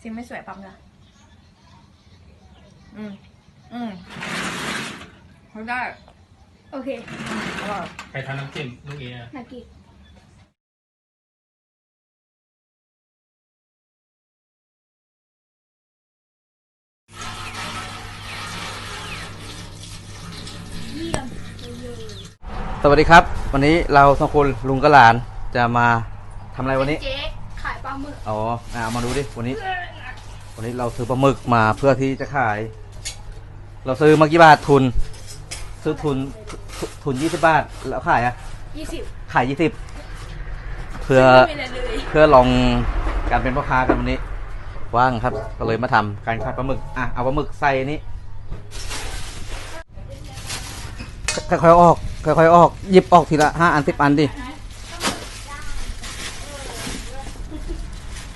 ซิมไม่สวยปั๊มเลยอืม อืมเขาได้ โอเคอร่อยใครทำน้ำจิ้มลูกเออะนากิเยี่ยมเลยสวัสดีครับ วันนี้เราสองคนลุงกับหลานจะมาทำอะไรวันนี้ เจ๊ขายป ลาหมึกอ๋ออะเอามาดูดิวันนี้ วันนี้เราซื้อปลาหมึกมาเพื่อที่จะขาย เราซื้อมากี่บาททุน ซื้อทุนทุทุนยี่สิบบาทแล้วขายอะ ยี่สิบขายยี่สิบเพื่อไม่มีอะไรเลยเพื่อลองการเป็นพ่อค้ากันวันนี้ ว่างครับก็เลยมาทำการขายปลาหมึกอะเอาปลาหมึกใส่นี่ค่อยๆออกค่อยๆออกหยิบออกทีละห้าอันสิบอันดิ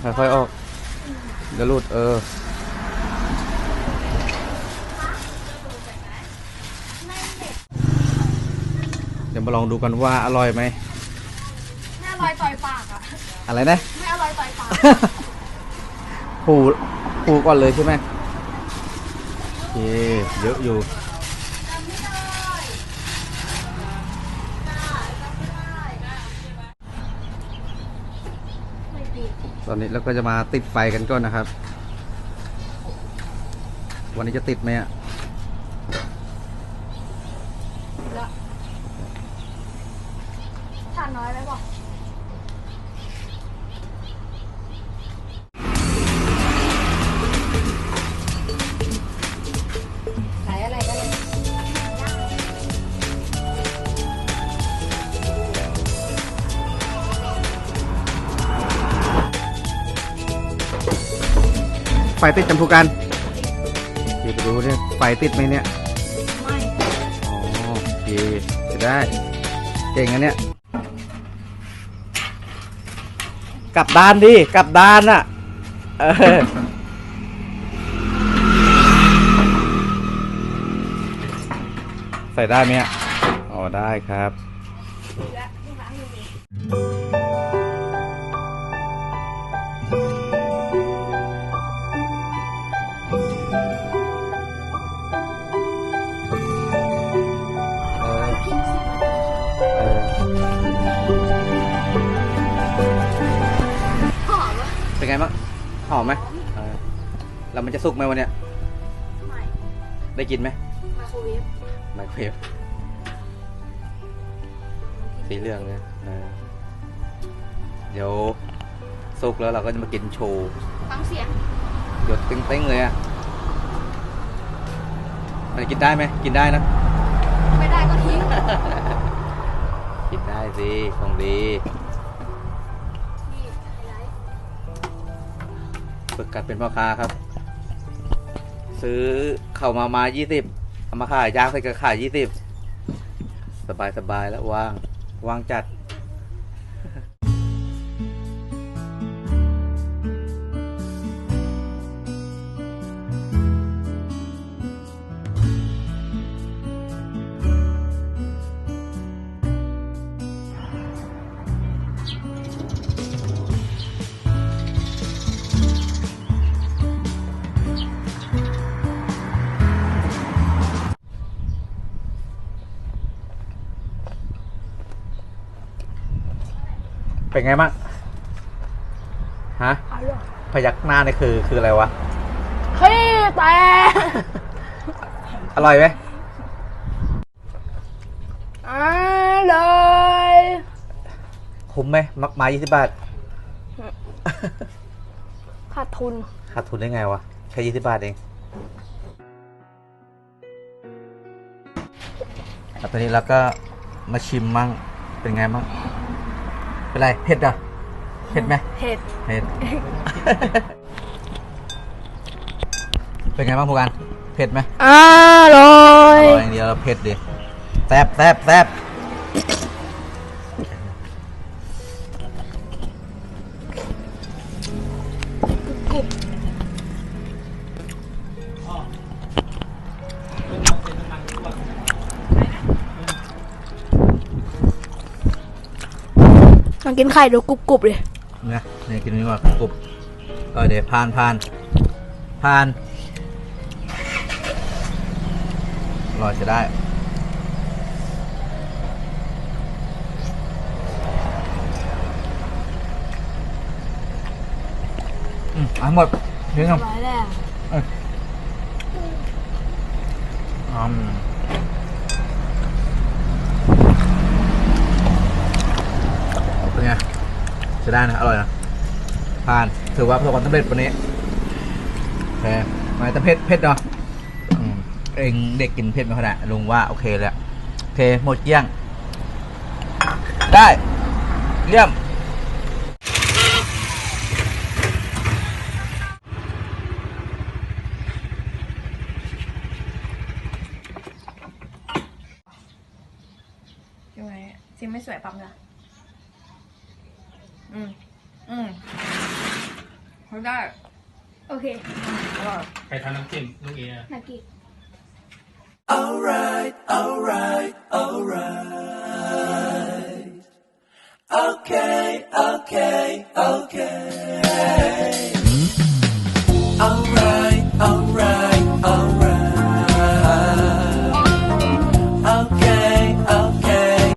ค่อยๆออกเดี๋ยวหลุดเออเดี๋ยวมาลองดูกันว่าอร่อยไหมไม่อร่อยต่อยปากอะอะไรนะไม่อร่อยต่อยปากผูผูก่อนเลยใช่ไหมโอเคเยอะอยู่ ไม่ติด ต อนนี้เราก็จะมาติดไฟกันก่อนนะครับ วันนี้จะติดไหมอะถ่านน้อยไหมบอก ไฟติดจำพูกันเดี๋ยวไปดูเนี่ยไฟติดไหมเนี่ย ไม่อ๋อโอเคจะได้ เก่งอันเนี้ย กลับด้านดิ กลับด้านอะ เออ ใส่ได้ไหมอะอ๋อได้ครับและลูกค้าอยู่นี่ หอมไหมเออแล้วมันจะสุกไหมวันเนี้ย ไม่ได้กินไหมไมโครเวฟไมโครเวฟสีเหลืองเนี่ยเออเดี๋ยวสุกแล้วเราก็จะมากินโชว์ ฟังเสียงหยดเต้งๆเลยอะมันกินได้ไหมกินได้นะ ไม่ได้ก็ทิ้ง กินได้สิของดี ฝึกกัดเป็นพ่อค้าครับ ซื้อเข้ามามายี่สิบเอามาขายย่างใส่กระขายยี่สิบสบายสบายแล้วว่าง ว่างจัด เป็นไงบ้างฮะอร่อยพยักหน้านี่คือคืออะไรวะเฮ้ยแต่อร่อยไหมอร่อยคุ้มไหมมักไม้ยี่สิบบาทขาดทุนขาดทุนได้ไงวะแค่ยี่สิบบาทเองแล้วตอนนี้เราก็มาชิมมั่งเป็นไงมั่ง เป็นไรเผ็ดอะเผ็ดไหมเผ็ดเผ็ด เป็นไงบ้างพวกกันเผ็ดไหมอร่ออยร่อยอย่างเดียวแล้วเผ็ดดิแซบแซบแซบล องกินไข่ดูกรุบๆเลยนะเนี่ยกินนี่ว่ากรุบเออเดี๋ยวผ่านผ่านผ่านอร่อยจะได้อืมเอาให้หมดนี่นึงร้อยแล้วอืมเป็นไง จะได้นะ อร่อยนะผ่านถือว่าประสบความสำเร็จวันนี้โอเคม่แต่เผ็ดเผ็ดเนาะอืมเองเด็กกินเผ็ดไม่ค่อยได้ลุงว่าโอเคเลยอะโอเคหมดเกลี้ยง ได้เยี่ยมใช่ไหมซิมไม่สวยปั๊มนะ อืมอืมเขาได้โอเคอร่อยใครทำน้ำจิ้มลูกเออะนากิ Alright, alright, alright. Okay, okay.